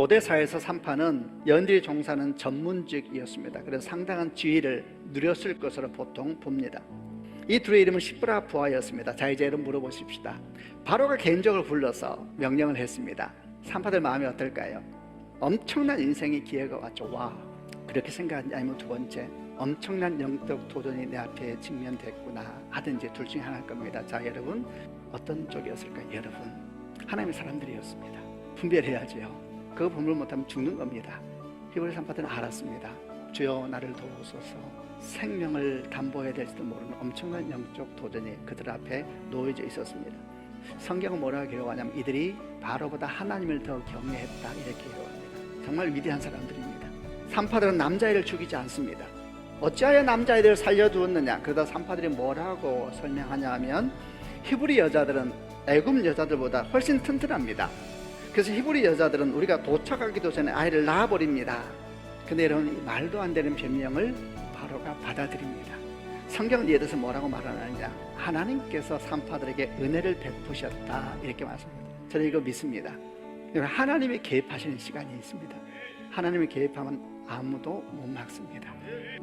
고대사에서 산파는 연딜 종사는 전문직이었습니다. 그래서 상당한 지위를 누렸을 것으로 보통 봅니다. 이 둘의 이름은 시브라 부하였습니다. 자 이제 이름 물어보십시다. 바로가 개인적으로 불러서 명령을 했습니다. 산파들 마음이 어떨까요? 엄청난 인생의 기회가 왔죠. 와 그렇게 생각하지 아니면 두 번째 엄청난 영적 도전이 내 앞에 직면됐구나 하든지 둘 중에 하나일 겁니다. 자 여러분 어떤 쪽이었을까요? 여러분 하나님의 사람들이었습니다. 분별해야지요. 그거 분별 못하면 죽는 겁니다. 히브리 산파들은 알았습니다. 주여 나를 도우소서 생명을 담보해야 될지도 모르는 엄청난 영적 도전이 그들 앞에 놓여져 있었습니다. 성경은 뭐라고 기록하냐면 이들이 바로보다 하나님을 더 경외했다 이렇게 기록합니다. 정말 위대한 사람들입니다. 산파들은 남자애를 죽이지 않습니다. 어찌하여 남자애들을 살려두었느냐? 그러다 산파들이 뭐라고 설명하냐 하면 히브리 여자들은 애굽 여자들보다 훨씬 튼튼합니다. 그래서 히브리 여자들은 우리가 도착하기도 전에 아이를 낳아버립니다. 근데 여러분 이 말도 안 되는 변명을 바로가 받아들입니다. 성경은 이에 대해서 뭐라고 말하느냐? 하나님께서 산파들에게 은혜를 베푸셨다 이렇게 말씀합니다. 저는 이거 믿습니다. 하나님이 개입하시는 시간이 있습니다. 하나님이 개입하면 아무도 못 막습니다.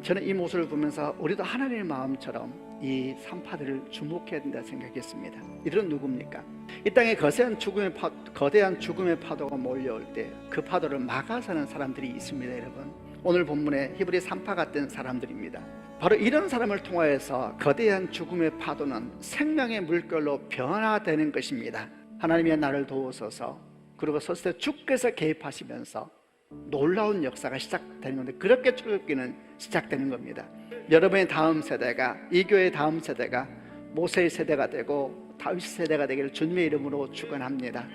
저는 이 모습을 보면서 우리도 하나님의 마음처럼 이 산파들을 주목해야 된다 생각했습니다. 이들은 누굽니까? 이 땅에 거대한 죽음의 파, 거대한 죽음의 파도가 몰려올 때 그 파도를 막아서는 사람들이 있습니다, 여러분. 오늘 본문에 히브리 산파 같은 사람들입니다. 바로 이런 사람을 통하여서 거대한 죽음의 파도는 생명의 물결로 변화되는 것입니다. 하나님의 나를 도우소서. 그리고 설세 주께서 개입하시면서 놀라운 역사가 시작되는 건데 그렇게 출애굽기는 시작되는 겁니다. 여러분의 다음 세대가 이 교회의 다음 세대가 모세의 세대가 되고 다윗 세대가 되기를 주님의 이름으로 축원합니다.